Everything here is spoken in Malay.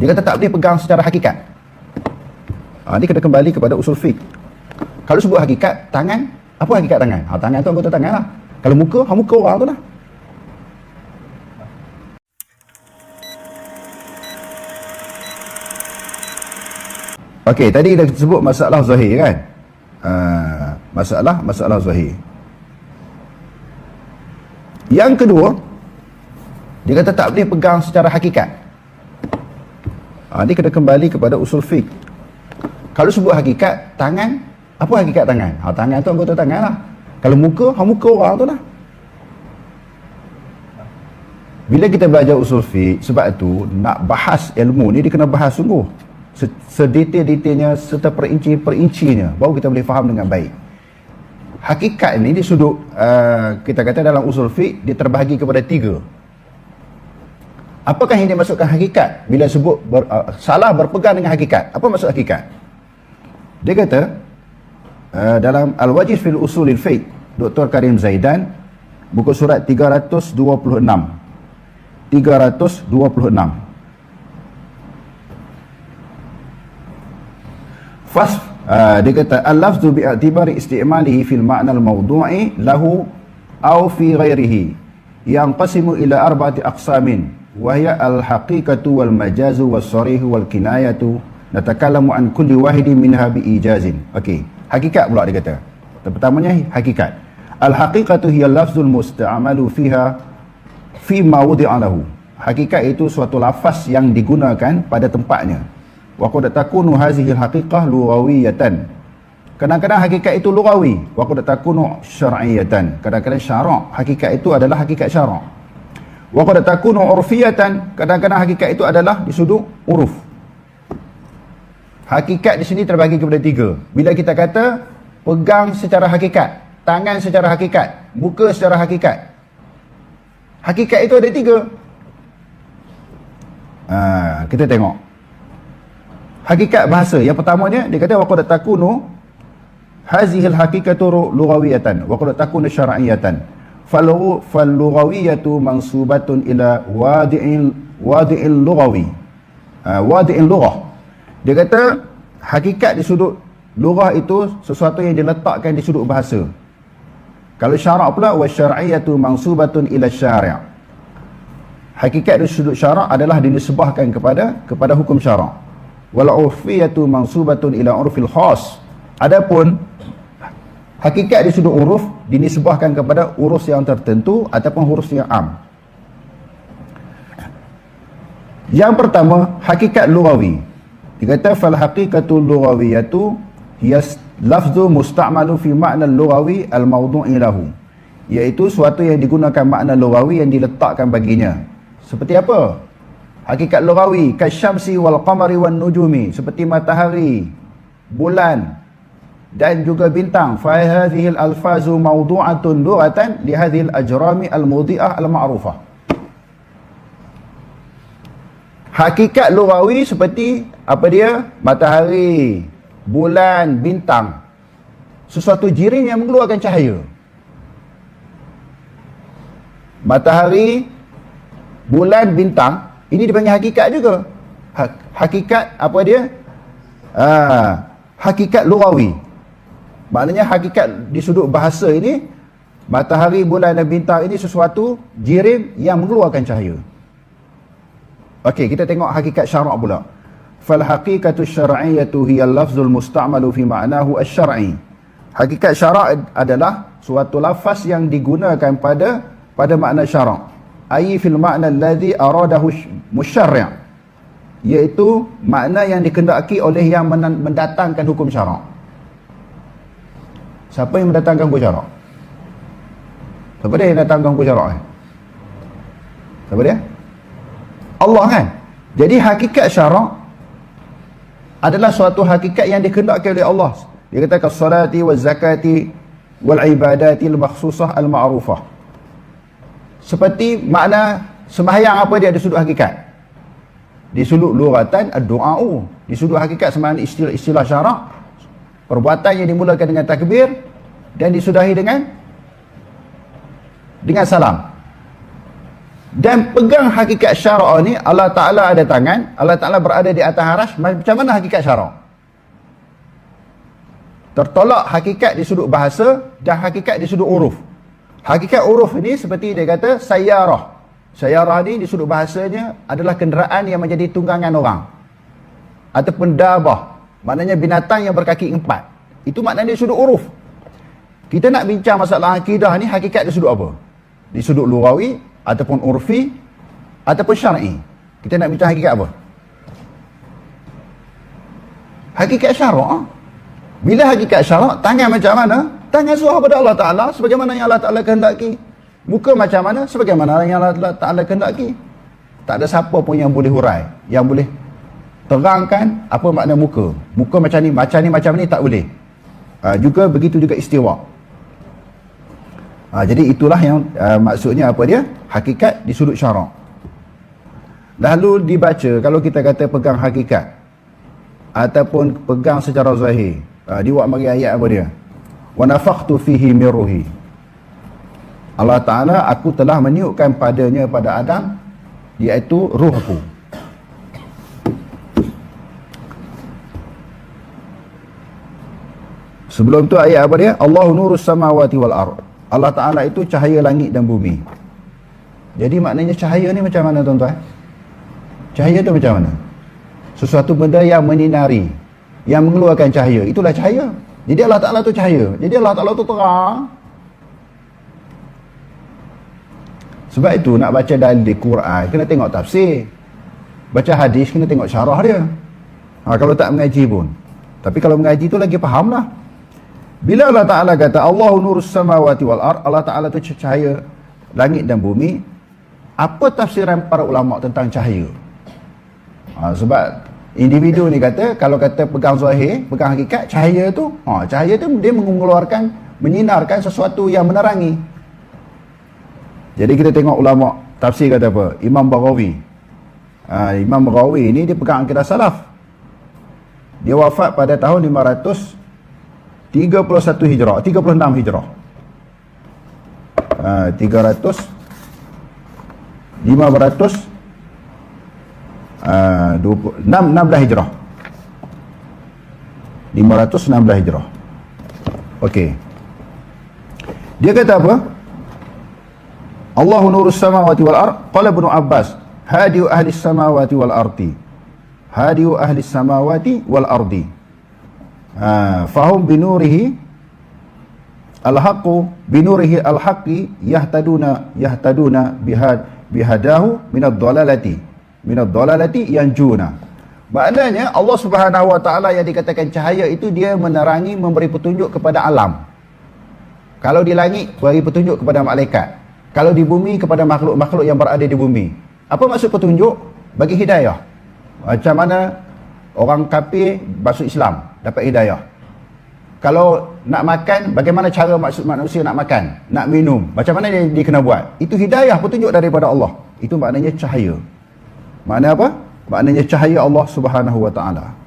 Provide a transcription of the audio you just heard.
Dia kata tak boleh pegang secara hakikat. Ha, ini kena kembali kepada usul fiqh. Kalau sebut hakikat, tangan, apa hakikat tangan? Ha, tangan tu anggota tangan lah. Kalau muka, ha, muka orang tu lah. Okey, tadi kita sebut masalah zahir kan? Uh, masalah masalah zahir. Yang kedua, dia kata tak boleh pegang secara hakikat. Ha, ini kena kembali kepada usul fiqh. Kalau sebut hakikat, tangan, apa hakikat tangan? Ha, tangan tu anggota tangan lah. Kalau muka, ha, muka orang tu lah. Bila kita belajar usul fiqh, sebab itu nak bahas ilmu ni dia kena bahas sungguh. Sedetail-detailnya serta perinci-perincinya baru kita boleh faham dengan baik. Hakikat ini di sudut uh, kita kata dalam usul fiqh dia terbahagi kepada tiga. Apakah yang dimaksudkan hakikat bila sebut ber, uh, salah berpegang dengan hakikat? Apa maksud hakikat? Dia kata uh, dalam Al-Wajiz fil Usulil Fiqh Dr. Karim Zaidan buku surat 326 326 Fas uh, dia kata al-lafzu bi'tibari istimalihi fil ma'na al-mawdu'i lahu aw fi ghairihi yang qasimu ila arba'ati aqsamin wa hiya al-haqiqatu wal majazu was sarihu wal kinayatu natakallamu an kulli wahidin minha bi ijazin okey hakikat pula dia kata. Pertamanya hakikat. Al-haqiqatu hiya al-lafzul musta'malu fiha fi ma wudi'a lahu. Hakikat itu suatu lafaz yang digunakan pada tempatnya. Wa qad takunu hazihi haqiqah lughawiyatan. Kadang-kadang hakikat itu lughawi. Wa qad takunu syar'iyatan kadang-kadang syarak hakikat itu adalah hakikat syarak wa qad takunu urfiyatan. Kadang-kadang hakikat itu adalah di sudut uruf. Hakikat di sini terbagi kepada tiga. Bila kita kata pegang secara hakikat tangan secara hakikat muka secara hakikat. Hakikat itu ada tiga. Ha, kita tengok. Hakikat bahasa. Yang pertamanya dia kata waqad takunu hazihil hakikatu lughawiyatan. Waqad takunu syar'iyatan falu fal lughawiyatu mansubatun ila wadi'il wadi'il lughawi. Uh, wadi'il lughah. Dia kata hakikat di sudut lughah itu sesuatu yang diletakkan di sudut bahasa. Kalau syarak pula wa syar'iyatu mansubatun ila syari' hakikat di sudut syarak adalah dinisbahkan kepada kepada hukum syarak. Wal urfiyatu mansubatun ila urfil khas. Adapun hakikat di sudut uruf dinisbahkan kepada urus yang tertentu ataupun urus yang am. Yang pertama hakikat lughawi. Dikata fal haqiqatu lughawiyatu hiya lafzu musta'malu fi ma'na lughawi al mawdu'i lahu. Iaitu suatu yang digunakan makna lughawi yang diletakkan baginya. Seperti apa? Hakikat lughawi kasyamsi wal qamari wan nujumi. Seperti matahari bulan dan juga bintang fa hadhihi al alfazu mawdu'atun lughatan li hadhihi al ajrami al mudhi'ah al ma'rufah hakikat lughawi seperti apa dia matahari bulan bintang sesuatu jirim yang mengeluarkan cahaya matahari bulan bintang ini dipanggil hakikat juga. Ha, hakikat apa dia? Ha, hakikat lughawi. Maknanya hakikat di sudut bahasa ini matahari, bulan dan bintang ini sesuatu jirim yang mengeluarkan cahaya. Okey, kita tengok hakikat syarak pula. Fal haqiqatu syar'iyyatu hiya al-lafzul musta'malu fi ma'nahu asy-syar'i. Hakikat syarak adalah suatu lafaz yang digunakan pada pada makna syarak ai fil makna alladhi aradahu musyarri' iaitu makna yang dikendaki oleh yang mendatangkan hukum syarak siapa yang mendatangkan hukum syarak siapa dia yang datangkan hukum syarak eh? siapa dia? Allah kan? Jadi hakikat syarak adalah suatu hakikat yang dikendaki oleh Allah. Dia kata kasalati wal zakati wal ibadati al makhsusah al ma'rufah seperti makna sembahyang apa dia? Ada sudut hakikat. Di sudut luratan doa di sudut hakikat sembahyang istilah, istilah syarak perbuatan yang dimulakan dengan takbir dan disudahi dengan dengan salam. Dan pegang hakikat syarak ni Allah Ta'ala ada tangan Allah Ta'ala berada di atas harash macam mana hakikat syarak tertolak hakikat di sudut bahasa dan hakikat di sudut uruf. Hakikat uruf ni seperti dia kata sayyarah. Sayyarah ni di sudut bahasanya adalah kenderaan yang menjadi tunggangan orang. Ataupun dabah maknanya binatang yang berkaki empat itu maknanya sudut uruf kita nak bincang masalah akidah ni hakikat di sudut apa di sudut lurawi ataupun urfi ataupun syar'i. Kita nak bincang hakikat apa? Hakikat syarak. Ah. Bila hakikat syarak, tangan macam mana? Tangan suruh pada Allah Ta'ala sebagaimana yang Allah Ta'ala kehendaki. Muka macam mana? Sebagaimana yang Allah Ta'ala kehendaki. Tak ada siapa pun yang boleh hurai. Yang boleh terangkan apa makna muka. Muka macam ni, macam ni, macam ni tak boleh. Uh, juga begitu juga istiwa. Ha, jadi itulah yang uh, maksudnya apa dia? Hakikat di sudut syarak. Lalu dibaca kalau kita kata pegang hakikat ataupun pegang secara zahir. Uh, buat bagi ayat apa dia? Wa nafakhtu fihi miruhi. Allah Taala aku telah meniupkan padanya pada Adam iaitu ruhku. Sebelum tu ayat apa dia? Allahu nurus samawati wal ardh. Allah Ta'ala itu cahaya langit dan bumi. Jadi maknanya cahaya ni macam mana tuan-tuan? Cahaya tu macam mana? Sesuatu benda yang menyinari yang mengeluarkan cahaya. Itulah cahaya. Jadi Allah Ta'ala tu cahaya. Jadi Allah Ta'ala tu terang. Sebab itu nak baca dalil Quran kena tengok tafsir. Baca hadis kena tengok syarah dia. Ha, kalau tak mengaji pun. Tapi kalau mengaji tu lagi faham lah bila Allah Ta'ala kata Allahu nurus samawati wal ar Allah Ta'ala tu cahaya langit dan bumi. Apa tafsiran para ulama tentang cahaya? Ha, sebab individu ni kata kalau kata pegang zahir pegang hakikat cahaya tu ha, cahaya tu dia mengeluarkan menyinarkan sesuatu yang menerangi. Jadi kita tengok ulama tafsir kata apa? Imam Baghawi. Ha, Imam Baghawi ni dia pegang akidah salaf. Dia wafat pada tahun 500 31 hijrah 36 hijrah uh, 300 500 uh, 20, 6, 16 hijrah 516 hijrah Okey. Dia kata apa? Allahu nurus samawati wal ard. Qala Ibnu Abbas, hadiu ahli samawati wal ardi. Hadiu ahli samawati wal ardi ha, fahum binurihi al-haqqu binurihi al-haqqi yahtaduna yahtaduna bihad bihadahu minad dhalalati minad dhalalati yanjuna. Maknanya Allah Subhanahu wa taala yang dikatakan cahaya itu dia menerangi memberi petunjuk kepada alam. Kalau di langit beri petunjuk kepada malaikat. Kalau di bumi kepada makhluk-makhluk yang berada di bumi. Apa maksud petunjuk? Bagi hidayah. Macam mana orang kafir masuk Islam dapat hidayah. Kalau nak makan bagaimana cara maksud manusia nak makan? Nak minum. Macam mana dia, dia kena buat? Itu hidayah petunjuk daripada Allah. Itu maknanya cahaya. Makna apa? Maknanya cahaya Allah Subhanahu wa taala